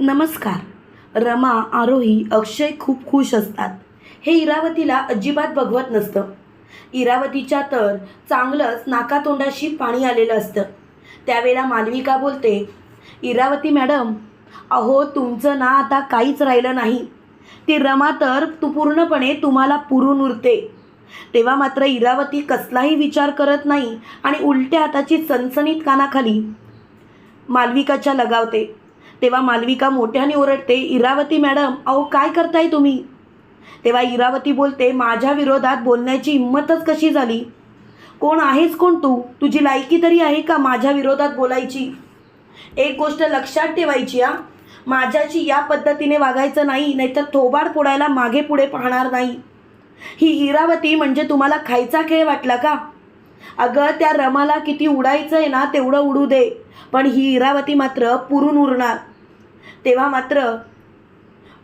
नमस्कार. रमा आरोही अक्षय खूप खुश असतात. हे इरावतीला अजिबात बघवत नसतं. इरावतीच्या तर चांगलंच नाकातोंडाशी पाणी आलेलं असतं. त्यावेळेला मालविका बोलते इरावती मॅडम अहो तुमचं ना आता काहीच राहिलं नाही. ती रमा तर तू पूर्णपणे तुम्हाला पुरून उरते. तेव्हा मात्र इरावती कसलाही विचार करत नाही आणि उलट्या हाताची सनसनीत कानाखाली मालविकाच्या लगावते. तेव्हा मालविका मोठ्याने ओरडते इरावती मॅडम अहो काय करताय तुम्ही? तेव्हा इरावती बोलते माझ्या विरोधात बोलण्याची हिंमतच कशी झाली? कोण आहेस कोण तू? तुझी लायकी तरी आहे का माझ्या विरोधात बोलायची? एक गोष्ट लक्षात ठेवायची हा. माझ्याशी या पद्धतीने वागायचं नाही नाहीतर थोबाड फोडायला मागे पुढे पाहणार नाही. ही इरावती म्हणजे तुम्हाला खायचा खेळ वाटला का? अगं त्या रमाला किती उडायचं आहे ना तेवढं उडू दे. पण ही इरावती मात्र पुरून उरणार. तेव्हा मात्र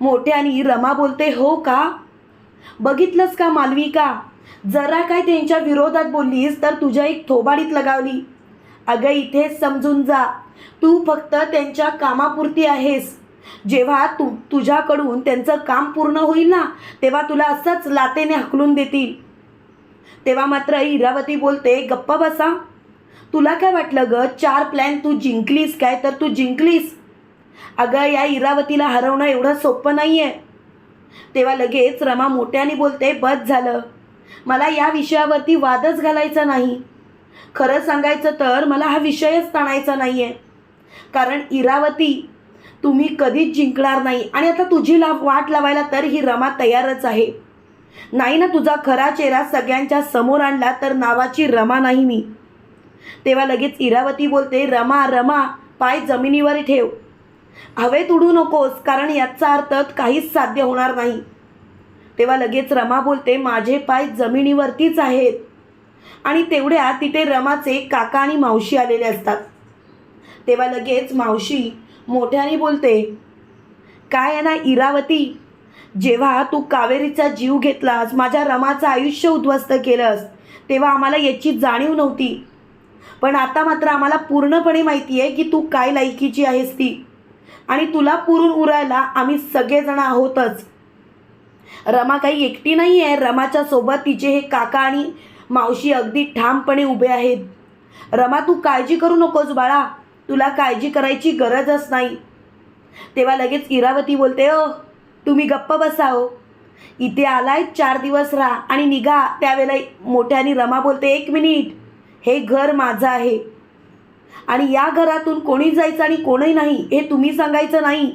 मोठ्यानी रमा बोलते हो का? बघितलंस का मालविका? जरा काय त्यांच्या विरोधात बोललीस तर तुझ्या एक थोबाडीत लगावली. अगं इथेच समजून जा. तू फक्त त्यांच्या कामापुरती आहेस. जेव्हा तू तुझ्याकडून त्यांचं काम पूर्ण होईल ना तेव्हा तुला असंच लातेने हकलून देतील. तेव्हा मात्र इरावती बोलते गप्प बसा. तुला काय वाटलं ग? चार प्लॅन तू जिंकलीस काय? तर तू जिंकलीस. अगं या इरावतीला हरवणं एवढं सोपं नाही आहे तेव्हा लगेच रमा मोठ्याने बोलते बस झालं. मला या विषयावरती वादच घालायचा नाही. खरं सांगायचं तर मला हा विषयच ताणायचा नाही आहे कारण इरावती तुम्ही कधीच जिंकणार नाही आणि आता तुझी ला वाट लावायला तर ही रमा तयारच आहे. नाही ना तुझा खरा चेहरा सगळ्यांच्या समोर आणला तर नावाची रमा नाही मी. तेव्हा लगेच इरावती बोलते रमा रमा पाय जमिनीवर ठेव. हवेत उडू नकोस कारण याचा अर्थ काहीच साध्य होणार नाही. तेव्हा लगेच रमा बोलते माझे पाय जमिनीवरतीच आहेत. आणि तेवढ्या तिथे रमाचे काका आणि मावशी आलेले असतात. तेव्हा लगेच मावशी मोठ्याने बोलते काय आहे ना इरावती? जेव्हा तू कावेरीचा जीव घेतलास माझ्या रमाचं आयुष्य उद्ध्वस्त केलंस तेव्हा आम्हाला याची जाणीव नव्हती. पण आता मात्र आम्हाला पूर्णपणे माहिती आहे की तू काय लायकीची आहेस ती. आणि तुला पुरून उरायला आम्ही सगळेजण आहोतच. रमा काही एकटी नाही आहे रमाच्या सोबत तिचे हे काका आणि मावशी अगदी ठामपणे उभे आहेत. रमा तू काळजी करू नकोस बाळा. तुला काळजी करायची गरजच नाही. तेव्हा लगेच इरावती बोलते ओ तुम्ही गप्प बसा हो. इथे आलाय चार दिवस राहा आणि निघा. त्यावेळेला मोठ्याने रमा बोलते एक मिनिट. हे घर माझं आहे. आणि या घरातून कोणी जायचं आणि कोणी नाही हे तुम्ही सांगायचं नाही.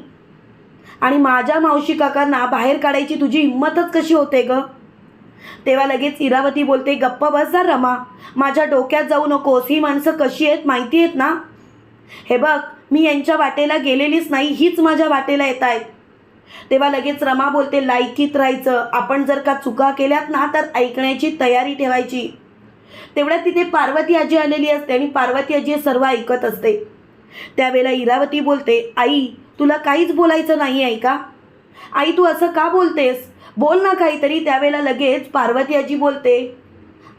आणि माझ्या मावशी काकांना बाहेर काढायची तुझी हिंमतच कशी होते ग? तेव्हा लगेच इरावती बोलते गप्प बस जा रमा माझ्या डोक्यात जाऊ नकोस ही माणसं कशी आहेत माहिती आहेत ना? हे बघ मी यांच्या वाटेला गेलेलीच नाही हीच माझ्या वाटेला येत आहेत. तेव्हा लगेच रमा बोलते लायकीत राहायचं आपण जर का चुका केल्यात ना तर ऐकण्याची तयारी ठेवायची. तेवढ्यात तिथे पार्वती आजी आलेली असते आणि पार्वती आजी हे सर्व ऐकत असते. त्यावेळेला इरावती बोलते आई तुला काहीच बोलायचं नाही आहे का? आई तू असं का बोलतेस? बोल ना काहीतरी. त्यावेळेला लगेच पार्वती आजी बोलते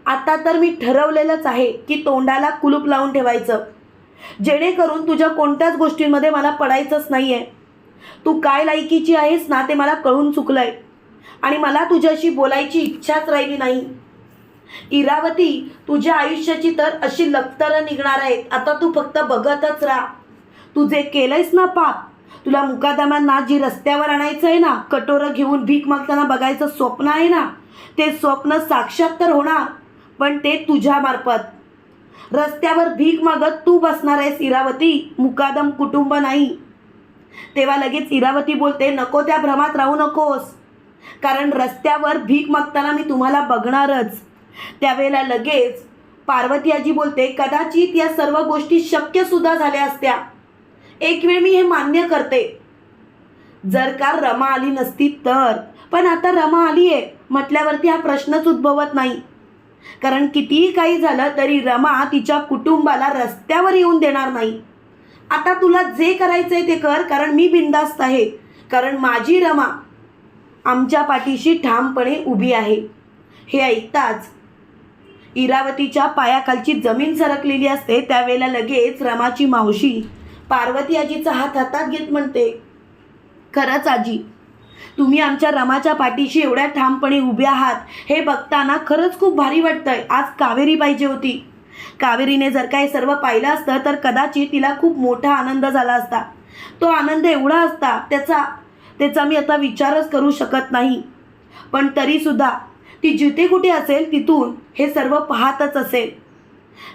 आता तर मी ठरवलेलंच आहे की तोंडाला कुलूप लावून ठेवायचं. जेणेकरून तुझ्या कोणत्याच गोष्टींमध्ये मला पडायचंच नाही आहे तू काय लायकीची आहेस ना ते मला कळून चुकलंय. आणि मला तुझ्याशी बोलायची इच्छाच राहिली नाही. इरावती तुझ्या आयुष्याची तर अशी लखतरं निघणार आहेत. आता तू फक्त बघतच राहा. तू जे केलंयस ना पाप तुला मुकादमांना जी रस्त्यावर आणायचं आहे ना कटोरं घेऊन भीक मागताना बघायचं स्वप्न आहे ना ते स्वप्न साक्षात तर होणार पण ते तुझ्यामार्फत रस्त्यावर भीक मागत तू बसणार आहेस इरावती. मुकादम कुटुंब नाही. तेव्हा लगेच इरावती बोलते नको त्या भ्रमात राहू नकोस. कारण रस्त्यावर भीक मागताना मी तुम्हाला बघणारच. त्यावेळेला लगेच पार्वती आजी बोलते कदाचित या सर्व गोष्टी शक्यसुद्धा झाल्या असत्या. एक वेळ मी हे मान्य करते. जर का रमा आली नसती तर. पण आता रमा आली आहे म्हटल्यावरती हा प्रश्नच उद्भवत नाही. कारण कितीही काही झालं तरी रमा तिच्या कुटुंबाला रस्त्यावर येऊन देणार नाही. आता तुला जे करायचं आहे ते कर कारण मी बिंदास्त आहे. कारण माझी रमा आमच्या पाठीशी ठामपणे उभी आहे. हे ऐकताच इरावतीच्या पायाखालची जमीन सरकलेली असते त्यावेळेला लगेच रमाची मावशी पार्वती आजीचा हात हातात घेत म्हणते खरंच आजी तुम्ही आमच्या रमाच्या पाठीशी एवढ्या ठामपणे उभे आहात हे बघताना खरंच खूप भारी वाटतंय. आज कावेरी पाहिजे होती. कावेरीने जर काही सर्व पाहिलं असतं तर कदाचित तिला खूप मोठा आनंद झाला असता. तो आनंद एवढा असता त्याचा त्याचा मी आता विचारच करू शकत नाही. पण तरीसुद्धा ती जिथे कुठे असेल तिथून हे सर्व पाहतच असेल.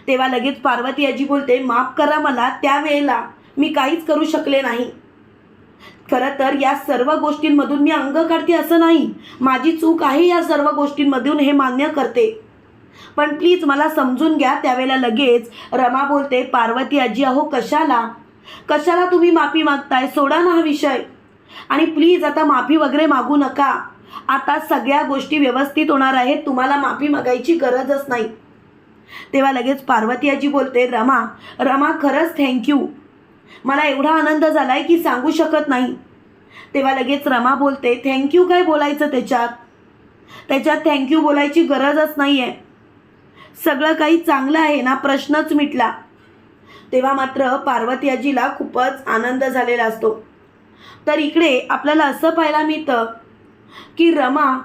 तेव्हा लगेच पार्वती आजी बोलते माफ करा मला त्यावेळेला मी काहीच करू शकले नाही. खरं तर या सर्व गोष्टींमधून मी अंग काढते असं नाही. माझी चूक आहे या सर्व गोष्टींमधून हे मान्य करते. पण प्लीज मला समजून घ्या. त्यावेळेला लगेच रमा बोलते पार्वती आजी अहो कशाला? कशाला तुम्ही माफी मागताय? सोडा ना हा विषय. आणि प्लीज आता माफी वगैरे मागू नका. आता सगळ्या गोष्टी व्यवस्थित होणार आहेत. तुम्हाला माफी मागायची गरजच नाही. तेव्हा लगेच पार्वती आजी बोलते रमा रमा खरंच थँक्यू मला एवढा आनंद झाला आहे की सांगू शकत नाही. तेव्हा लगेच रमा बोलते थँक्यू काय बोलायचं त्याच्यात? त्याच्यात थँक्यू बोलायची गरजच नाही आहे सगळं काही चांगलं आहे ना प्रश्नच मिटला. तेव्हा मात्र पार्वती आजीला खूपच आनंद झालेला असतो. तर इकडे आपल्याला असं पाहायला मिळतं की रमा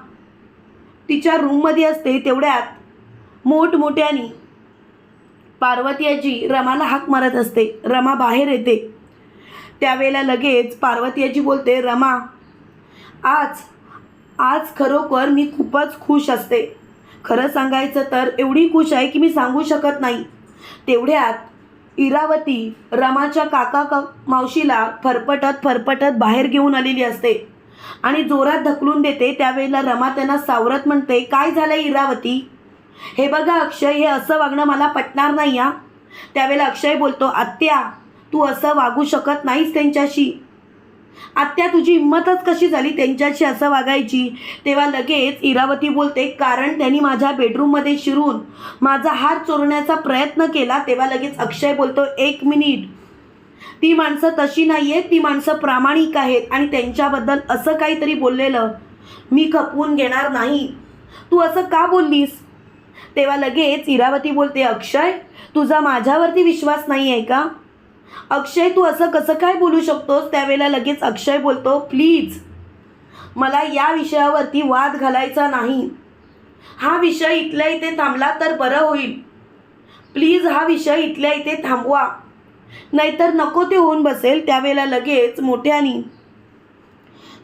तिच्या रूममध्ये असते तेवढ्यात मोठमोठ्यानी पार्वती आजी रमाला हाक मारत असते. रमा बाहेर येते. त्यावेळेला लगेच पार्वती आजी बोलते रमा आज आज खरोखर मी खूपच खुश असते. खरं सांगायचं तर एवढी खुश आहे की मी सांगू शकत नाही. तेवढ्यात इरावती रमाच्या काका का मावशीला फरफटत फरफटत बाहेर घेऊन आलेली असते. आणि जोरात ढकलून देते त्यावेळेला रमा त्यांना सावरत म्हणते काय झालं इरावती? हे बघा अक्षय हे असं वागणं मला पटणार नाही या त्यावेळेला अक्षय बोलतो आत्या तू असं वागू शकत नाहीस त्यांच्याशी. आत्या तुझी हिंमतच कशी झाली त्यांच्याशी असं वागायची? तेव्हा लगेच इरावती बोलते कारण त्यांनी माझ्या बेडरूममध्ये शिरून माझा हार चोरण्याचा प्रयत्न केला. तेव्हा लगेच अक्षय बोलतो एक मिनिट ती माणसं तशी नाही आहेत ती माणसं प्रामाणिक आहेत. आणि त्यांच्याबद्दल असं काहीतरी बोललेलं मी खपवून घेणार नाही. तू असं का बोललीस? तेव्हा लगेच इरावती बोलते अक्षय तुझा माझ्यावरती विश्वास नाही आहे का? अक्षय तू असं कसं काय बोलू शकतोस? त्यावेळेला लगेच अक्षय बोलतो प्लीज मला या विषयावरती वाद घालायचा नाही. हा विषय इथल्या इथे थांबला तर बरं होईल. प्लीज हा विषय इथल्या इथे थांबवा. नाहीतर नको ते होऊन बसेल त्यावेळेला लगेच मोठ्यानी.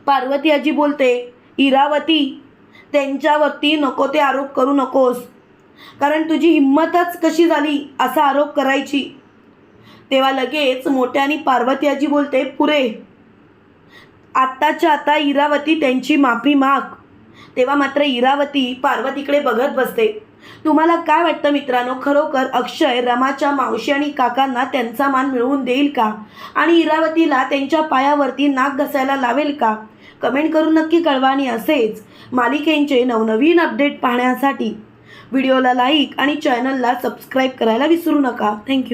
पार्वती आजी बोलते इरावती त्यांच्यावरती नको ते आरोप करू नकोस. कारण तुझी हिंमतच कशी झाली असा आरोप करायची. तेव्हा लगेच मोठ्यानी पार्वती आजी बोलते पुरे आत्ताच्या आता इरावती त्यांची माफी माग. तेव्हा मात्र इरावती पार्वतीकडे बघत बसते. तुम्हाला काय वाटतं मित्रांनो? खरोखर अक्षय रमाच्या मावशी आणि काकांना त्यांचा मान मिळवून देईल का? आणि इरावतीला त्यांच्या पायावरती नाक घसायला लावेल का? कमेंट करून नक्की कळवा आणि असेच मालिकेंचे नवनवीन अपडेट पाहण्यासाठी व्हिडिओला लाईक आणि चॅनलला सबस्क्राईब करायला विसरू नका. थँक्यू.